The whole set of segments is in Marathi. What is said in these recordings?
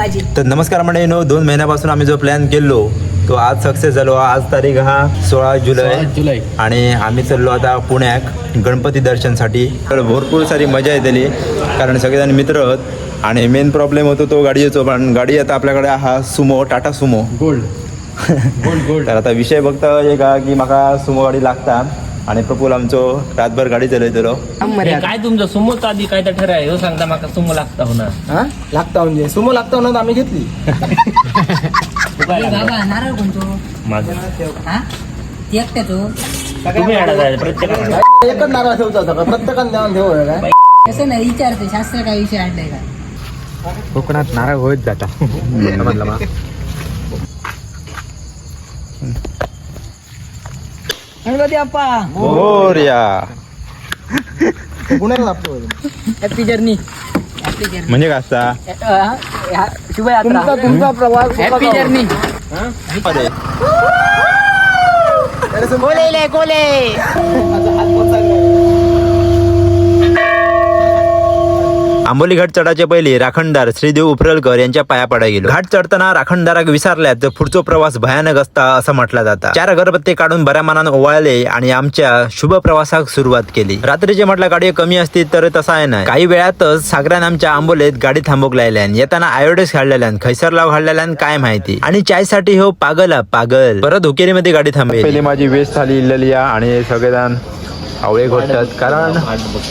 माझी तर नमस्कार मंडळीनो दोन महिन्यापासून आम्ही जो प्लॅन केलो तो आज सक्सेस झालो. आज तारीख हा सोळा जुलै. जुलै. आणि आम्ही चाललो आता पुण्यात गणपती दर्शनसाठी. तर भरपूर सारी मजा येतली कारण सगळेजण मित्र आहोत. आणि मेन प्रॉब्लेम होतो तो गाडीचो पण गाडी आता आपल्याकडे हा Sumo Tata Sumo. Gold gold gold तर आता विषय फक्त हे का की म्हाका सुमो गाडी लागता. आणि प्रफुल आमचो रातभर गाडी चलयतलो. हे काय तुमचं? सुमोच आधी काय तर ठराय हो सांगता माका सुमो लागता हो ना. हा? लागता म्हणजे. सुमो लागता म्हणून आम्ही घेतली. हा? एकच नारळ ठेवचा होता प्रत्येकाने देवान ठेव काय कसं नाही विचारते शास्त्र काय विषय आणलाय का? कोकणात नारळ होत जाता. गणपती बाप्पा मोरया पुण्याला लागतो हॅपी जर्नी हॅपी जर्नी म्हणजे काय असता शुभयात्रा तुमचा तुमचा प्रवास हॅपी जर्नी अरे कोले कोले आंबोली घाट चढाच्या पहिले राखणदार श्रीदेव उपरलकर यांच्या पाया पडा गेलो. घाट चढताना राखणदाराक विचारल्यात तर पुढचो प्रवास भयानक असता असं म्हटलं जातं. चार अगरबत्ती काढून बऱ्या मनानं ओवाळले आणि आमच्या शुभ प्रवासाक सुरुवात केली. रात्रीचे म्हटलं गाडी कमी असती तर तसा आहे ना काही वेळातच सागरान आमच्या आंबोलीत गाडी थांबूक लायल्यान येताना आयोडेस काढलेल्यान खैसर लाव काढलेल्यान काय माहिती. आणि चायसाठी हो पागल पागल. परत हुकेरीमध्ये गाडी थांबली. पहिली माझी वेस्ट झाली इल्लेली आणि सगळेजण आवळे घोटतात कारण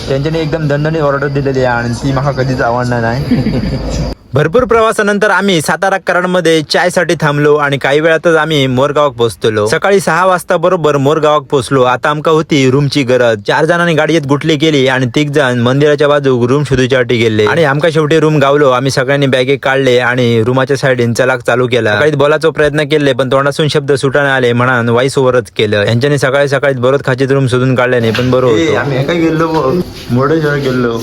त्यांच्यानी एकदम दणदणीत ऑर्डर दिलेली आहे आणि ती मला कधीच आवडणार नाही. भरपूर प्रवासानंतर आम्ही सातारा कराडमध्ये चायसाठी थांबलो आणि काही वेळातच आम्ही मोरगावाक पोहोचलो सकाळी सहा वाजता बरोबर मोरगावाक पोहोचलो. आता आमका होती रूमची गरज. चार जणांनी गाडीत गुटली केली आणि तिघ जण मंदिराच्या बाजूक रूम शोधूच्यासाठी गेले. आणि आमका शेवटी रूम गावलो. आम्ही सगळ्यांनी बॅगे काढले आणि रूमाच्या साईडीन चलाक चालू केला. सकाळी बोलायचा प्रयत्न केले पण तोंडातून शब्द सुटाने आले म्हणून वाईस ओव्हरच केलं. यांच्यानी सकाळी सकाळी बरोच खाचीत रूम शोधून काढल्याने पण बरोबर आम्ही काय गेलो मुर्डेश्वर गेलो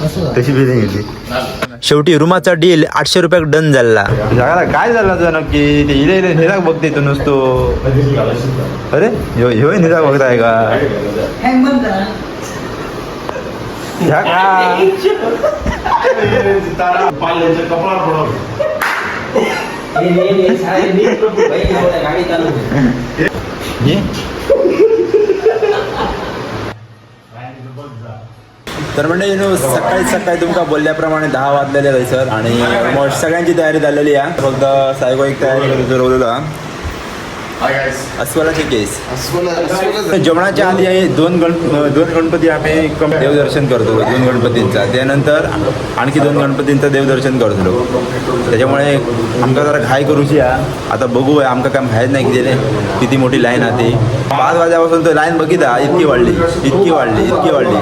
तशी फिलिंग येते शेवटी रूमाचा डील आठशे रुपयाक डन झाला जगाला काय झालं तुझं नक्की ते इले इले निराग बघते तू नुसतो अरे ह्यो ह्यो निराग बघताय का ह्या का? तर म्हणजे नो सकाळी सकाळी तुमका बोलल्याप्रमाणे दहा वाजलेले आहे सर आणि मग सगळ्यांची तयारी झालेली आहे. फक्त सायको एक तयारी करून ठरवलेलो हा. अस्वलाची केस जेवणाच्या आधी आहे दोन गण दोन गणपती आम्ही देवदर्शन करतो दोन गणपतींचा. त्यानंतर आणखी दोन गणपतींचं देवदर्शन करतो. त्याच्यामुळे आमका जरा घाई करूची हा आता बघू आमका काय माहीत नाही किती किती मोठी लाईन आहे ती. पाच वाजल्यापासून तर लाईन बघितला इतकी वाढली इतकी वाढली इतकी वाढली.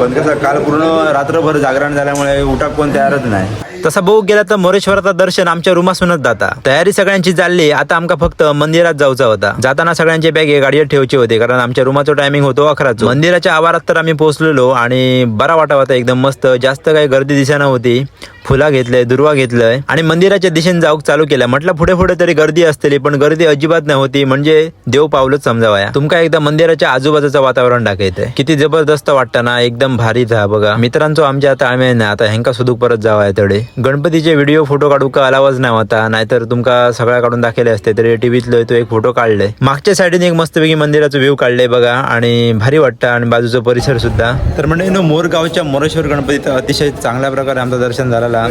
पण कसं काल पूर्ण रात्रभर जागरण झाल्यामुळे उठाक कोण तयारच नाही. तसा बघू गेला तर मोरेश्वराचा दर्शन आमच्या रूमासूनच जाता. तयारी सगळ्यांची चालली आता आमका फक्त मंदिरात जाऊचा होता. जाताना सगळ्यांचे बॅगे गाडीवर ठेवचे होते कारण आमच्या रूमाचा टायमिंग होतो अकराच. मंदिराच्या आवारात तर आम्ही पोहोचलेलो आणि बरा वाटा होता एकदम मस्त. जास्त काही गर्दी दिसेना होती. फुला घेतलंय दुर्वा घेतलंय. आणि मंदिराच्या दिशेने जाऊक चालू केलं. म्हटलं पुढे पुढे तरी गर्दी असतेली पण गर्दी अजिबात नव्हती. म्हणजे देव पावलंच समजावया. तुमका एकदा मंदिराच्या आजूबाजूचं वातावरण दाखवतंय किती जबरदस्त वाटतं ना एकदम भारी था बघा. मित्रांचो आमच्या ताळमेळ ना आता ह्यांका सुदूक परत जावाय तेवढे. गणपतीचे व्हिडिओ फोटो काढू का अलावाच नाही होता. नाहीतर तुमका सगळ्या काढून दाखवले असते. तरी टीव्हीतलो तो एक फोटो काढले. मागच्या साईडने एक मस्तपैकी मंदिराचं व्ह्यू काढले बघा. आणि भारी वाटतं. आणि बाजूचा परिसर सुद्धा. तर म्हणजे नो मोरगावच्या मोरेश्वर गणपतीचं अतिशय चांगल्या प्रकारे आमचं दर्शन झालेला.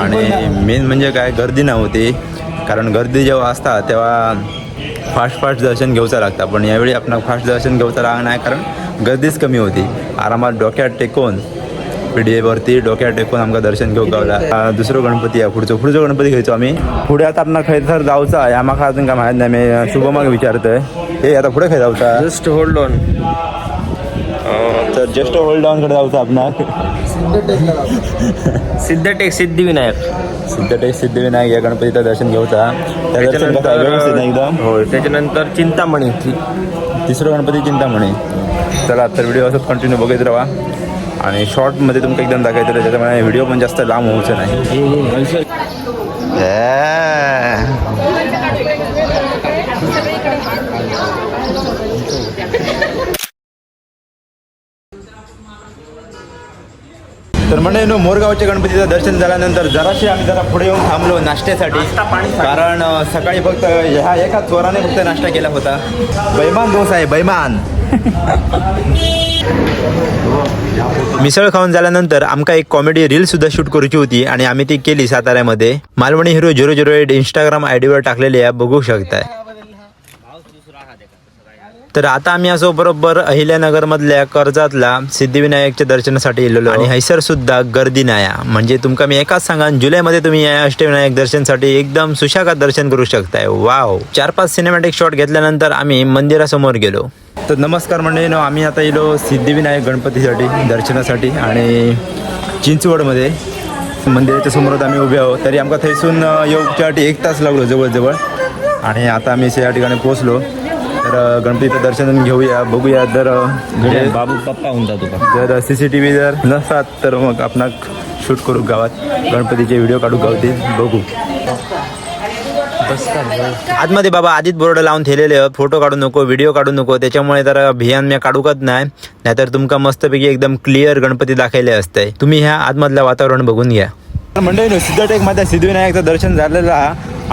आणि मेन म्हणजे काय? गर्दी नव्हती कारण गर्दी जेव्हा असतात तेव्हा फास्ट फास्ट दर्शन घेऊचा लागतं. पण यावेळी आपण फास्ट दर्शन घेऊचा लागणार नाही. कारण गर्दीच कमी होती. आरामात डोक्यात टेकून पिढीवरती डोक्यात टेकून आमका दर्शन घेऊ गावला. दुसरो गणपती आहे. पुढचो पुढचो गणपती घ्यायचो आम्ही. पुढे आता आपण खंय तर जाऊचा आहे. आम्हाला अजून काय माहीत नाही. मी शुभमाग विचारतोय. हे आता पुढे खंय जाऊचा? जस्ट होल्ड ऑन तर जस्ट होल्ड डाऊन कडे जाऊचा आपणाक सिद्धटेक सिद्धिविनायक. सिद्धटेक सिद्धिविनायक या गणपतीचं दर्शन घेऊचा. एकदम? होय त्याच्यानंतर चिंतामणी तिसरं गणपती चिंतामणी. चला तर व्हिडिओ असंच कंटिन्यू बघत राहा. आणि शॉर्टमध्ये तुमका एकदम दाखवायचं त्याच्यामुळे व्हिडिओ पण जास्त लांब होऊचं नाही. तर म्हणजे नो मोरगावच्या गणपतीचं दर्शन झाल्यानंतर जराशी आम्ही जरा पुढे येऊन थांबलो नाश्त्यासाठी. कारण सकाळी फक्त ह्या एका चोराने फक्त नाश्ता केला होता. बैमान दोष आहे बैमान. मिसळ खाऊन झाल्यानंतर आमका एक कॉमेडी रील सुद्धा शूट करूची होती आणि आम्ही ती केली साताऱ्यामध्ये. Malvani hero zero zero eight Instagram I डीवर टाकलेली आहे बघू शकताय. तर आता आम्ही असो बरोबर अहिल्यानगरमधल्या कर्जातला सिद्धिविनायकच्या दर्शनासाठी गेलेलो आणि हैसर सुद्धा गर्दी नाही म्हणजे तुमका मी एकाच सांगान जुलैमध्ये तुम्ही या अष्टविनायक दर्शनसाठी एकदम सुशाखात दर्शन करू शकताय. वाव. चार पाच सिनेमॅटिक शॉट घेतल्यानंतर आम्ही मंदिरासमोर गेलो. तर नमस्कार म्हणजे आम्ही आता गेलो सिद्धिविनायक गणपतीसाठी दर्शनासाठी आणि चिंचवडमध्ये मंदिराच्या समोरात आम्ही उभे आहोत. तरी आमका थंयसून येऊच्यासाठी एक तास लागलो जवळजवळ. आणि आता आम्ही या ठिकाणी पोहोचलो. तर गणपतीचं दर्शन घेऊया बघूया. जर बाबू पप्पा होऊन तुका जर सी सी टी व्ही जर नसतात तर मग आपण शूट करू गावात. गणपतीचे व्हिडिओ काढू गावते बघू. आतमध्ये बाबा आधीच बोर्ड लावून ठेवलेले फोटो काढू नको व्हिडिओ काढू नको. त्याच्यामुळे तर भियान मी काढूकच नाही. नाहीतर तुमका मस्तपैकी एकदम क्लिअर गणपती दाखवले असते. तुम्ही ह्या आतमधलं वातावरण बघून घ्या. मंडळी सिद्धटेकमध्ये सिद्धिविनायकचं दर्शन झालेलं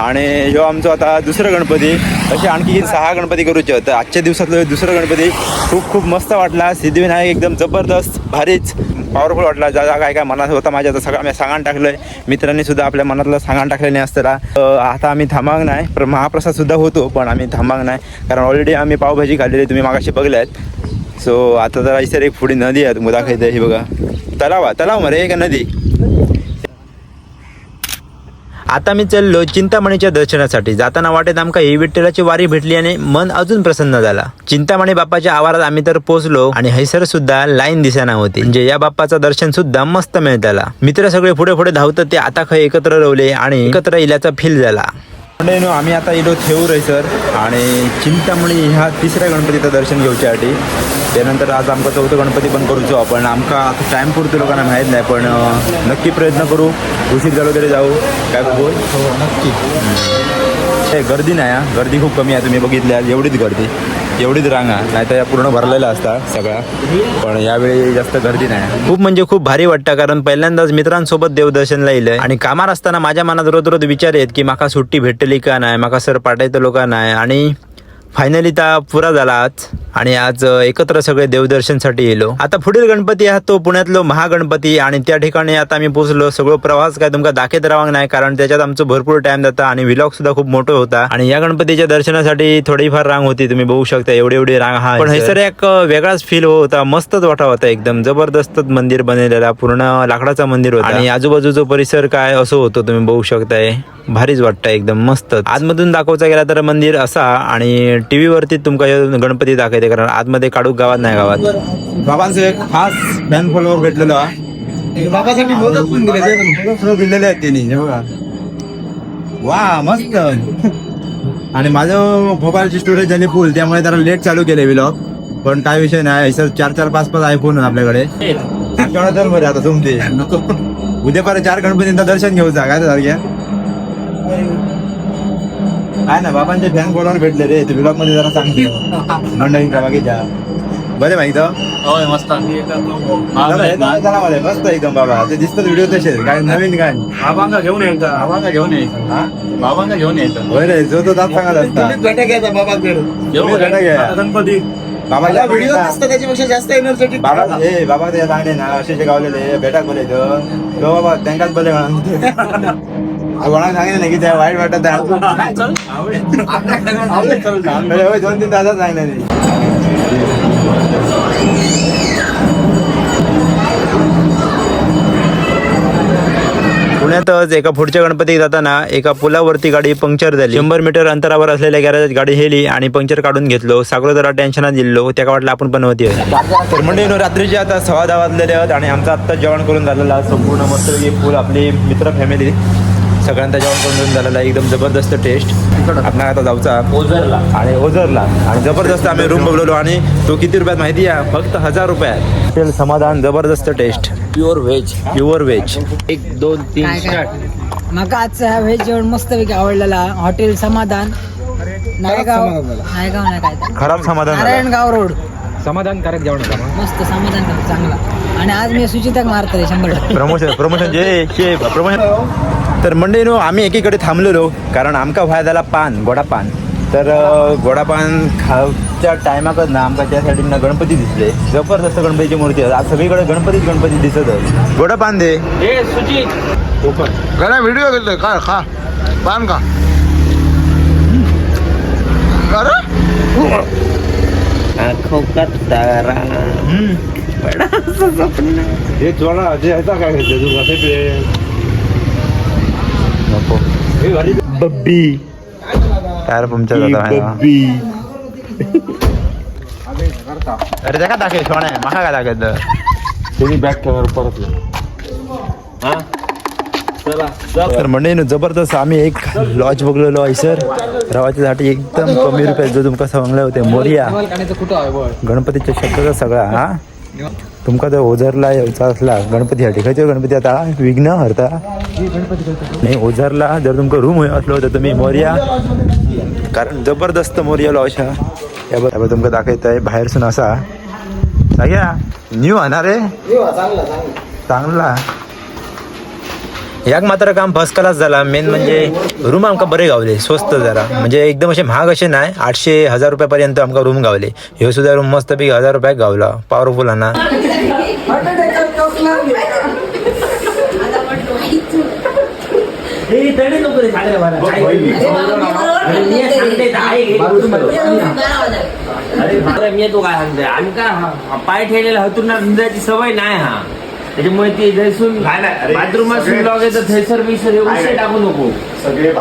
आणि ह्यो आमचं आता दुसरं गणपती असे आणखी सहा गणपती करूचे होतं आजच्या दिवसातलं दुसरं गणपती खूप खूप मस्त वाटला. सिद्धिविनायक एकदम जबरदस्त भारीच पॉवरफुल वाटला. जागा काय काय मनात होता माझ्या आता सगळं मी सांगाण टाकलंय. मित्रांनी सुद्धा आपल्या मनातलं सांगाण टाकलं नाही असताना आता आम्ही थांबांग नाही. पण महाप्रसाद सुद्धा होतो पण आम्ही थांबांग नाही. कारण ऑलरेडी आम्ही पावभाजी खाल्लेली तुम्ही मागाशी बघले आहेत. सो आता जरा इसर एक पुढे नदी आहे तुम्ही दाखवते हे बघा. तलाव आहे. तलाव मरे का नदी? आता मी चाललो चिंतामणीच्या दर्शनासाठी. जाताना वाटेत आमका ही विठ्ठलाची वारी भेटली आणि मन अजून प्रसन्न झाला. चिंतामणी बाप्पाच्या आवारात आम्ही तर पोहोचलो आणि हैसर सुद्धा लाईन दिसाना होती. म्हणजे या बाप्पाचं दर्शन सुद्धा मस्त मिळताला मित्र सगळे पुढे पुढे धावतात ते आता खय एकत्र रवले आणि एकत्र इल्याचा फील झाला. म्हणजे नो आम्ही आता इलो थेऊर आहे सर. आणि चिंतामणी ह्या तिसऱ्या गणपतीचं दर्शन घेऊच्यासाठी. त्यानंतर आज आमका चौथं गणपती पण करूचो आपण. आमका आता टाईम पुरतो लोकांना माहीत नाही पण नक्की प्रयत्न करू. उशीर झालो तरी जाऊ. काय बोल? हो नक्की. हे गर्दी नाही हा. गर्दी खूप कमी आहे तुम्ही बघितल्या एवढीच गर्दी. एवढीच रांगा नाही तर या पूर्ण भरलेला असता सगळ्या. पण यावेळी जास्त गर्दी नाही. खूप म्हणजे खूप भारी वाटतं कारण पहिल्यांदाच मित्रांसोबत देवदर्शनला येईल आणि कामार असताना माझ्या मनात रोज रोज विचार येत की माका सुट्टी भेटली का नाही माका सर पाठायचं लोक नाही. आणि फायनली ता पुरा झाला आज आणि आज एकत्र सगळे देवदर्शनसाठी येलो. आता पुढील गणपती हा तो पुण्यातलो महागणपती आणि त्या ठिकाणी आता आम्ही पोहोचलो. सगळं प्रवास काय तुमका दाखवत राहणार नाही कारण त्याच्यात आमचं भरपूर टाइम जाता आणि विलॉग सुद्धा खूप मोठं होता. आणि या गणपतीच्या दर्शनासाठी थोडीफार रांग होती तुम्ही बघू शकता एवढी एवढी रांग हा पण सर एक वेगळाच फील होता. मस्तच वाटा होता एकदम. जबरदस्त मंदिर बनलेला पूर्ण लाकडाचा मंदिर होता. आणि आजूबाजूचा परिसर काय असं होतं तुम्ही बघू शकताय. भारीच वाटतं एकदम मस्त. आतमधून दाखवचा गेला तर मंदिर असा आणि टीव्ही वरती तुमका ह्यो गणपती दाखवते कारण आतमध्ये काढू गावात नाही गावात. बाबांचं एक खास फॅन फॉलोवर भेटलेलो बाबासाठी मोदक पण दिले ते. पण. दिलेले आहेत त्यांनी हे बघा. वा मस्त. आणि माझं मोबाईलची स्टोरेज झाली फुल त्यामुळे जरा लेट चालू केले विलॉग पण काय विषय नाही सर चार चार पाच पाच आयफोन आपल्याकडे. आमच्याकडे तर बरे आता तुमचे. उद्या परत चार गणपतींचं दर्शन घेऊ जा काय सारख्या काय ना बाबांचे फॅन फॉलोवर भेटले रे. ते ब्लॉगमध्ये जरा सांगते. मंडळी बाकीच्या बरे माहीत होय मस्त मस्त एकदम बाबा. ते दिसतात व्हिडिओ तसे. काय नवीन काय? बाबांना घेऊन यायचं बाबांना घेऊन यायचं हा? बाबांना घेऊन यायचं होय रे जो तो दात सांगत असता भेटा घ्यायचा बाबाकडे. घ्या. गणपती. बाबा व्हिडिओ असतं त्याच्यापेक्षा जास्त एनर्जेटिक बाबा ए बाबा ते सांगले ना असे जे गावलेले भेटा बोलायचं. तो बाबा त्यांकाच बोले कोणाला सांगितलं नाही की त्या वाईट वाटत आहे. अरे होय, दोन तीन तासात सांगले पुण्यातच एका पुढच्या गणपती जाताना एका पुलावरती गाडी पंक्चर झाली शंभर मीटर अंतरावर असलेल्या गॅरेजात गाडी हेली आणि पंक्चर काढून घेतलो सगळं जरा टेन्शनात दिलो त्या वाटलं आपण पण होती तर म्हणजे रात्रीचे आता सहा दहा वाजलेले आहेत आणि आमचं आत्ता जेवण करून झालेलं संपूर्ण मस्तपैकी फुल आपली मित्र फॅमिली सगळ्यांचा जेवण करून झालेलं एकदम जबरदस्त टेस्ट आपण आता जाऊचा. ओझरला. आणि ओझरला. आणि जबरदस्त आम्ही रूम बघलो आणि तो किती रुपयात माहिती आहे? फक्त हजार रुपयात. हॉटेल समाधान जबरदस्त taste pure veg pure veg एक दोन तीन स्टार्ट माका आजचा व्हेज जेवण मस्तपैकी आवडलेला. हॉटेल समाधान. नायगाव. नायगाव नाही काय. खराब समाधान. नारायणगाव रोड. समाधानकारक जेवण मस्त समाधान चांगला. आणि आज मी सुचिताक मारतले शंभर टक्के. प्रमोशन प्रमोशन जे प्रमोशन तर मंडळी नो आम्ही एकीकडे थांबलेलो कारण आमका व्हाय झाला पान गोडा पान तर अं, गोडा पान खावच्या टायमाकच ना आमका त्यासाठी ना गणपती दिसले. जबरदस्त गणपतीची मूर्ती आहे. आज सगळीकडे गणपतीच गणपती दिसत आहे. गोडा पान दे. ए सुजित. गणा व्हिडिओ घेतोय का खा पान का आंखों का तारा. हे जोडा जे काय नको बब्बी. काय रे तुमच्या बब्बी. अरे का दाखव सोन्या माका काय दाखवत तुम्ही बॅक कॅमेरा परत हा? चला तर म्हणजे जबरदस्त आम्ही एक लॉज बघलेलो आहे सर रवाच्यासाठी एकदम कमी रुपयात जो तुमका सांगले होते मोरिया. गणपतीच्या शक्यता सगळा हा? तुमका जर ओझरला यायचा असला गणपतीसाठी खंयचे गणपती आता विघ्न हरता. नाही ओझरला जर तुमका रूम असलो तर तुम्ही मोरिया. कारण जबरदस्त मोरिया लॉज हा या बघ तुमका दाखवत आहे बाहेरसून असा. सगळ्या न्यू आहे ना रे चांगला. याक मात्र काम फर्स्ट क्लास झाला. मेन म्हणजे रूम आमकां बरे गावले स्वस्त जरा. म्हणजे एकदम असे महाग असे नाही आठशे हजार रुपयापर्यंत आमकां रूम गावले. ह्यो सुद्धा रूम मस्त पैकी हजार रुपयाक गावला. पॉवरफुल ना. अरे मी तो काय हा पाय ठेवलेला हतुरणार सवय नाही हा. त्याच्यामुळे ते जैसून बाथरूमात सुद्धा तर थैसर बिसर हे उशीर टाकू नको. सगळे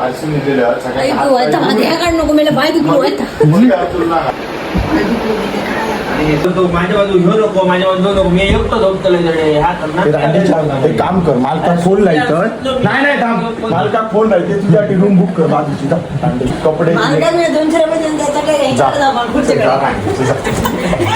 नको मला बाय दुखलो आणि तो- तो माझ्या बाजू घेऊ नको माझ्या बाजू नको मी एकटो हा एक काम कर मालका फोन नाही नाही थांब. मालका फोन लायते तुझ्यासाठी रूम बुक कर बाजूची. जा. कपडे दोनशे रुपये देऊन त्याचा काय जा. घ्यायचं? जा, काय, जा.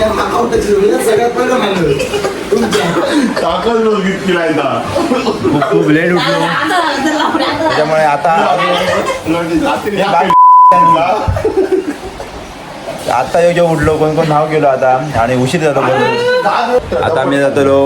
या सगळ्यात पहिलं तुमच्या. खूप खूप लेट उठलो. त्याच्यामुळे आता हे आता योग्य उठलो कोण कोण नाव गेलो आता? आणि उशीर जातो आता आम्ही जातलो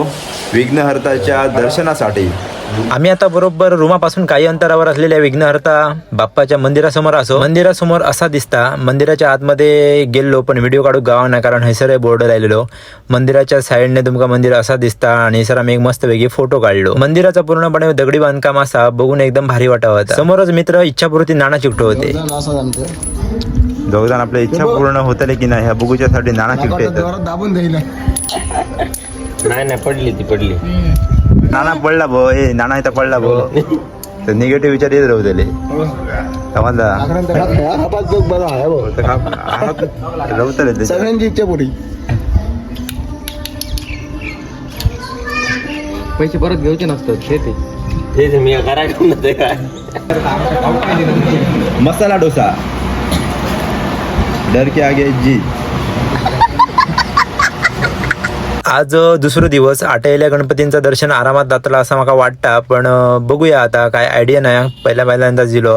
विघ्नहर्ताच्या दर्शनासाठी. आम्ही आता बरोबर रूमापासून काही अंतरावर असलेल्या विघ्नहर्ता बाप्पाच्या मंदिरासमोर असो. मंदिरासमोर असा दिसता मंदिराच्या आतमध्ये गेलो पण व्हिडिओ काढू गावा नाही कारण हैसर बोर्ड राहिलेलो. मंदिराच्या साईडने तुमका मंदिर असा दिसता आणि सर आम्ही एक मस्त वेगळी फोटो काढलो. मंदिराचा पूर्णपणे दगडी बांधकाम असा बघून एकदम भारी वाटत होता समोरच मित्र इच्छापूर्ती नाना चिकटो होते. दोघजण आपल्या इच्छा पूर्ण होतले की नाही ह्या बघूच्यासाठी नाना चिकटे येतात दाबून नाही नाही पडली ती पडली. नाना पडला भो ए नाना इथं पडला भो तर निगेटिव्ह विचार येत राहू त्याले. समजला? हा हा- हा सगळ्यांची इच्छा पुरी. पैसे परत घेऊचे नसतात ते ते. मी करायचं काय. मसाला डोसा. डर के आगे जीत आज दुसरो दिवस. आटयल्या गणपतींचं दर्शन आरामात जातला असं मला वाटतं पण बघूया आता काय आयडिया नाही. पहिल्या पहिल्यांदा दिलो.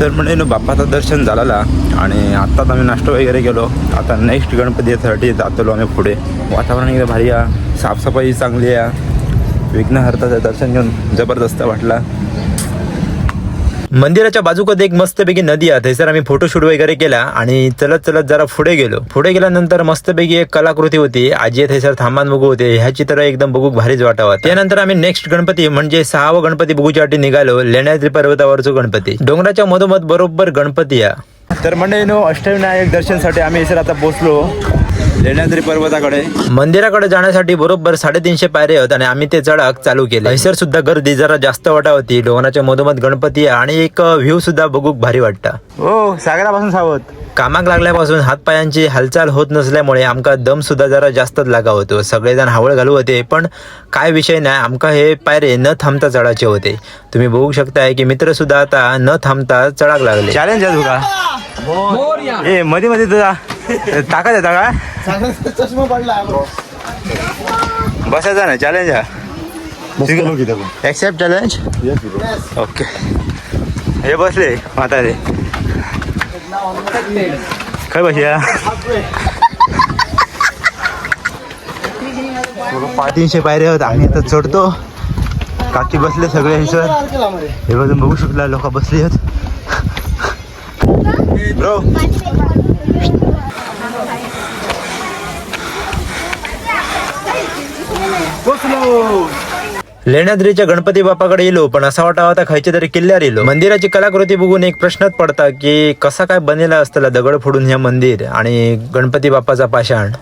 तर म्हणजे बाप्पाचं दर्शन झालेला आणि आत्ताच आम्ही नाश्ता वगैरे गेलो आता नेक्स्ट गणपतीसाठी जातलो आम्ही पुढे. वातावरण एकदम भारी आहे. साफसफाई चांगली आहे. विघ्नहर्ताचं दर्शन घेऊन जबरदस्त वाटला. मंदिराच्या बाजूकत एक मस्तपैकी नदी आहे. थंयसर आम्ही फोटोशूट वगैरे केला आणि चलत चलत जरा पुढे गेलो. पुढे गेल्यानंतर मस्तपैकी एक कलाकृती होती. आजी थंयसर थांबान बघू होते. ह्या चित्र एकदम बघूक भारीच वाटावा. त्यानंतर आम्ही नेक्स्ट गणपती म्हणजे सहावं गणपती बघूच्यासाठी निघालो. लेण्याद्री पर्वतावरचो गणपती. डोंगराच्या मधोमध बरोबर गणपती आहे. तर म्हणजे अष्टविनायक दर्शनसाठी आम्ही सर आता पोहोचलो. लेण्याद्री पर्वताकडे. मंदिराकडे जाण्यासाठी बरोबर साडेतीनशे पायरे आहेत आणि आम्ही ते चढाक चालू केले. हैसर सुद्धा गर्दी जरा जास्त वाटा होती डोंगराच्या मधोमध गणपती आणि एक व्ह्यू सुद्धा बघूक भारी वाटतं. हो सागरापासून सावध. कामाक लागल्यापासून हातपायांची हालचाल होत नसल्यामुळे आमका दम सुद्धा जरा जास्तच लागा होतो सगळेजण हावळ घालू होते पण काय विषय नाही. आमका हे पायरे न थांबता चढायचे होते. तुम्ही बघू शकताय की मित्र सुद्धा आता न थांबता चढाक लागले. चॅलेंज आहे तुका. ए मध्ये मध्ये तुझा. ताकद येता का चष्मा पडला. बसायचा ना चॅलेंज एक्सेप्ट चॅलेंज ओके हे बसले म्हातारे. काय बसूया तीनशे पायरे होत आम्ही आता चढतो. काकी बसले सगळे हे सर हे बघून बघू शकला लोक बसले आहेत ब्रो लेण्याद्रीच्या गणपती बाप्पाकडे येलो पण असा वाटावा आता खायचे तरी किल्ल्यावर येलो. मंदिराची कलाकृती बघून एक प्रश्नच पडता की कसा काय बनेला असताना दगड फोडून हे मंदिर आणि गणपती बाप्पाचा पाषाण?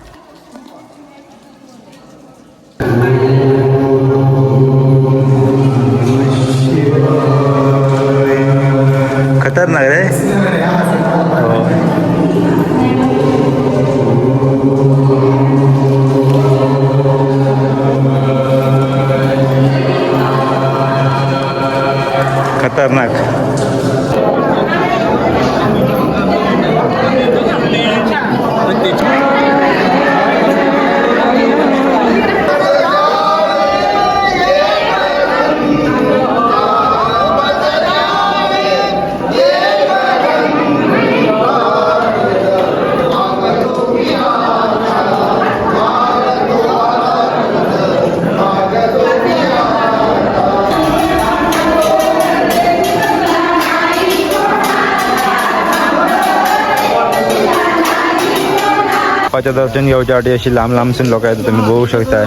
बाप्पाच्या दर्शन अटी अशी लांब लांबसून लोक आहेत तुम्ही बघू शकताय.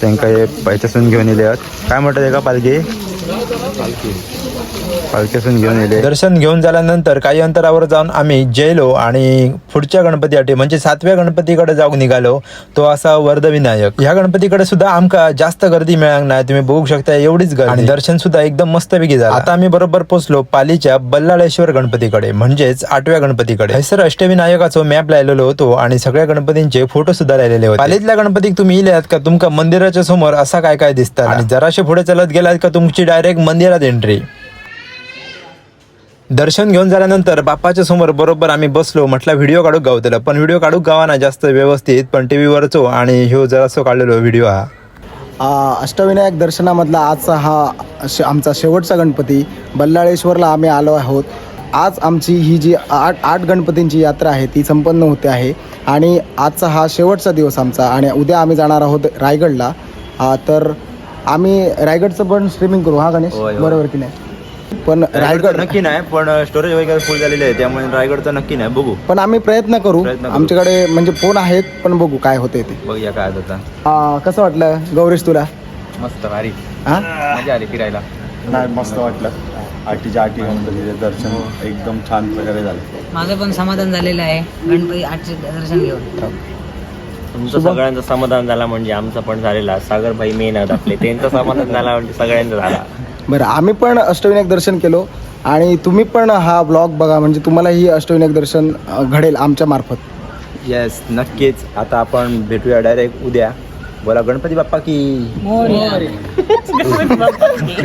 त्यांका हे पैशासून घेऊन येले आहेत काय म्हणतात एका पालखी? घेऊन दर्शन घेऊन झाल्यानंतर काही अंतरावर जाऊन आम्ही जेलो आणि पुढच्या गणपतीसाठी म्हणजे सातव्या गणपतीकडे जाऊन निघालो तो असा वर्धविनायक ह्या गणपतीकडे सुद्धा आमका जास्त गर्दी मिळाक नाही तुम्ही बघू शकता एवढीच गर्दी. आणि दर्शन सुद्धा एकदम मस्तपैकी झालं. आता आम्ही बरोबर पोहोचलो पालीच्या बल्लाळेश्वर गणपतीकडे म्हणजेच आठव्या गणपतीकडे. हैसर अष्टविनायकाचो मॅप लायलेलो होतो आणि सगळ्या गणपतींचे फोटो सुद्धा राहिलेले होते. पालीतल्या गणपतीक तुम्ही इल्यात का? तुमका मंदिराच्या समोर असा काय काय दिसतात आणि जराशे पुढे चालत गेलात का? तुमची डायरेक्ट मंदिरात एंट्री दर्शन घेऊन झाल्यानंतर बाप्पाच्या समोर बरोबर आम्ही बसलो. म्हटलं व्हिडिओ काढूक गावतेला. पण व्हिडिओ काढूक गावाना जास्त व्यवस्थित पण टी व्हीवरचो हो आणि ह्यो जरासो काढलेलो व्हिडिओ हा. अष्टविनायक दर्शनामधला आजचा हा श आमचा शेवटचा गणपती. बल्लाळेश्वरला आम्ही आलो आहोत. आज आमची ही जी आठ आठ गणपतींची यात्रा आहे ती संपन्न होते आहे. आणि आजचा हा शेवटचा दिवस आमचा. आणि उद्या आम्ही जाणार आहोत रायगडला. तर आम्ही रायगडचं पण स्ट्रीमिंग करू हा गणेश? होय, होय. बरोबर की नाही? पण रायगड नक्की नाही पण स्टोरेज वगैरे फुल झालेले आहे त्यामुळे रायगडचं नक्की नाही बघू. पण आम्ही प्रयत्न करू. प्रयत्न करू. आमच्याकडे म्हणजे फोन आहेत पण बघू काय होते ते. बघूया काय आ, कसं वाटलं? गौरीश तुला? मस्त भारी. हा? मजा आली फिरायला. नाही मस्त वाटलं. आठीच्या आठी गणपतीचे दर्शन एकदम छान प्रकारे झालं. माझं पण समाधान झालेलं आहे. गणपती आठचे दर्शन घेऊन. तुमचं सगळ्यांचं समाधान झाला म्हणजे आमचं पण झालेला. सागर भाई मेन आहेत आपले. त्यांचं समाधान झाला म्हणजे सगळ्यांचं झाला. बरं आम्ही पण अष्टविनायक दर्शन केलो. आणि तुम्ही पण हा ब्लॉग बघा म्हणजे तुम्हालाही अष्टविनायक दर्शन घडेल आमच्या मार्फत. येस नक्कीच. आता आपण भेटूया डायरेक्ट उद्या. बोला गणपती बाप्पा की मोरया.